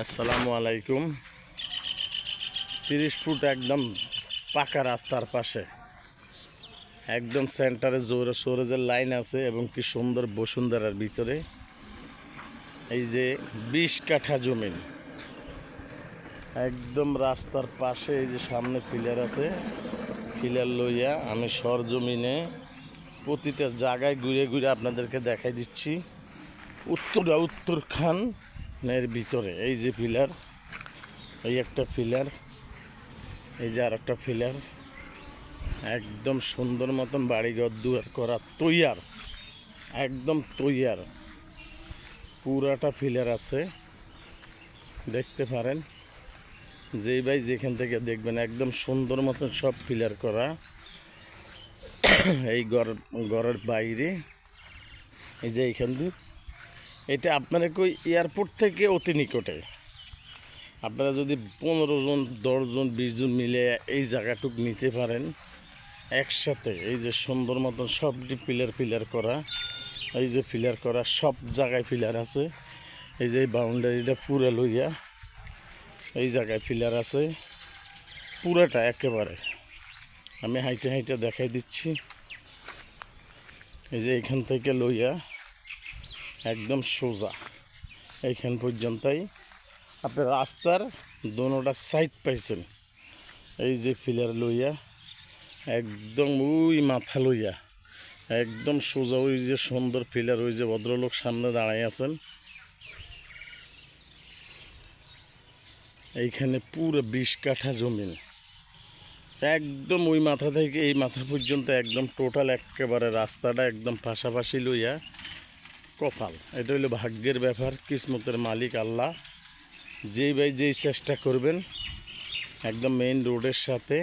আসসালামু আলাইকুম। তিরিশ ফুট একদম পাকা রাস্তার পাশে। একদম সেন্টারে জোরে সোরেজের লাইন আছে এবং কি সুন্দর বসুন্ধরার ভিতরে। এই যে বিশ কাঠা জমিন। একদম রাস্তার পাশে এই যে সামনে পিলার আছে। পিলার লইয়া আমি সরজমিনে প্রতিটা জায়গায় ঘুরে ঘুরে আপনাদেরকে দেখাই দিচ্ছি। উত্তরা উত্তরখানের ভিতরে, এই যে পিলার এই একটা পিলার এই যে আর একটা পিলার একদম সুন্দর মতন বাড়িঘর দুয়ার করা তৈয়ার, একদম তৈয়ার। পুরাটা ফিলার আছে, দেখতে পারেন, যেই ভাই যেখান থেকে দেখবেন, একদম সুন্দর মতন সব ফিলার করা। এই ঘর, ঘরের বাইরে, এই যে এইখান দিয়ে এটা আপনারা কই এয়ারপোর্ট থেকে অতি নিকটে। আপনারা যদি পনেরো জন দশজন বিশ জন মিলে এই জায়গাটুক নিতে পারেন, একসাথে এই যে সুন্দর মতন সবটি পিলার পিলার করা, এই যে পিলার করা সব জায়গায় পিলার আছে, এই যে বাউন্ডারিটা পুরা লইয়া এই জায়গায় পিলার আছে, পুরাটা একেবারে। আমি হাইটে হাইটে দেখাই দিচ্ছি। এই যে এখান থেকে লইয়া একদম সোজা। এইখান পর্যন্তই আপনি রাস্তার দোনোটা সাইড পাইছেন। এই যে ফিলার লইয়া, একদম ওই মাথা লইয়া, একদম সোজা ওই যে সুন্দর ফিলার ওই যে ভদ্রলোক সামনে দাঁড়াই আছেন। এইখানে পুরো বিশ কাঠা জমিন। একদম ওই মাথা থেকে, এই মাথা পর্যন্ত একদম টোটাল একেবারে রাস্তাটা একদম পাশাপাশি লইয়া কপাল। এটা হলো ভাগ্যের ব্যাপার, কিসমতের মালিক আল্লাহ। যেই ভাই যেই চেষ্টা করবেন, একদম মেইন রোডের সাথে,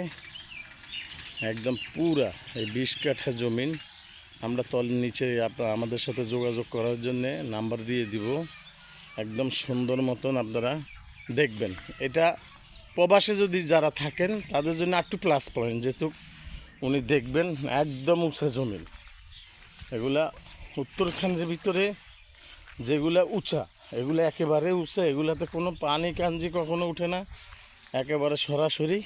একদম পুরা এই বিশ কাঠা জমিন, আমরা তল নিচে আমাদের সাথে যোগাযোগ করার জন্য নাম্বার দিয়ে দিব। একদম সুন্দর মতন আপনারা দেখবেন। এটা প্রবাসে যদি যারা থাকেন, তাদের জন্য একটু প্লাস পয়েন্ট যেহেতু উনি দেখবেন একদম উঁচা জমিন। এগুলা উত্তরখানের ভিতরে যেগুলা উঁচা, এগুলো একেবারে উঁচা, এগুলাতে কোনো পানি কাঞ্জি কখনো উঠে না। একেবারে সরাসরি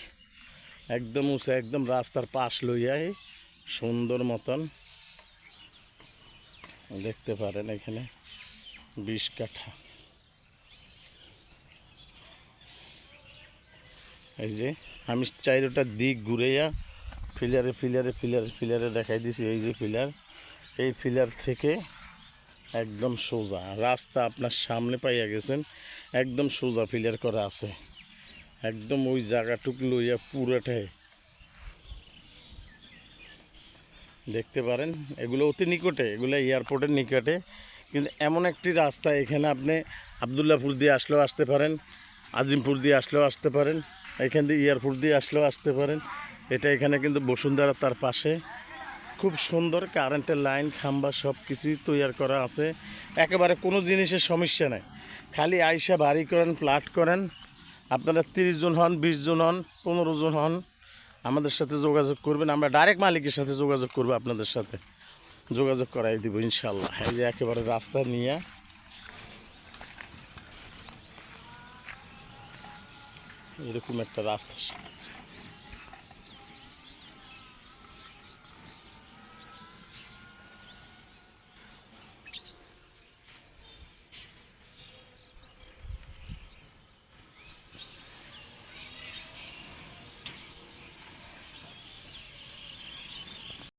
একদম উঁচা, একদম রাস্তার পাশ লইয়াই সুন্দর মতন দেখতে পারেন এখানে বিশ কাঠা। এই যে আমি চাইরোটা দিক ঘুরেয়া ফিলারে ফিলারে ফিলারে ফিলারে দেখাই দিছি, এই যে ফিলার। এই ফিলার থেকে একদম সোজা। রাস্তা আপনার সামনে পাইয়া গেছেন, একদম সোজা ফিলার করা আছে। একদম ওই জায়গাটুক লইয়া পুরাটাই দেখতে পারেন, এগুলো অতি নিকটে, এগুলো এয়ারপোর্টের নিকটে। কিন্তু এমন একটি রাস্তা, এখানে আপনি আবদুল্লাপুর দিয়ে আসলেও আসতে পারেন, আজিমপুর দিয়ে আসলেও আসতে পারেন, এখান দিয়ে এয়ারপোর্ট দিয়ে আসলেও আসতে পারেন। এটা এখানে কিন্তু বসুন্ধরা তার পাশে। খুব সুন্দর কারেন্টের লাইন, খাম্বা সব কিছুই তৈরি করা আছে। একেবারে কোনো জিনিসের সমস্যা নেই। খালি আইসা বাড়ি করেন প্লাট করেন। আপনারা তিরিশ জন হন, বিশ জন হন, পনেরো জন হন, আমাদের সাথে যোগাযোগ করবেন। আমরা ডাইরেক্ট মালিকের সাথে যোগাযোগ করব আপনাদের সাথে। যোগাযোগ করাই দিব ইনশাল্লাহ এই যে একেবারে রাস্তা নিয়ে। এরকম একটা রাস্তার সাথে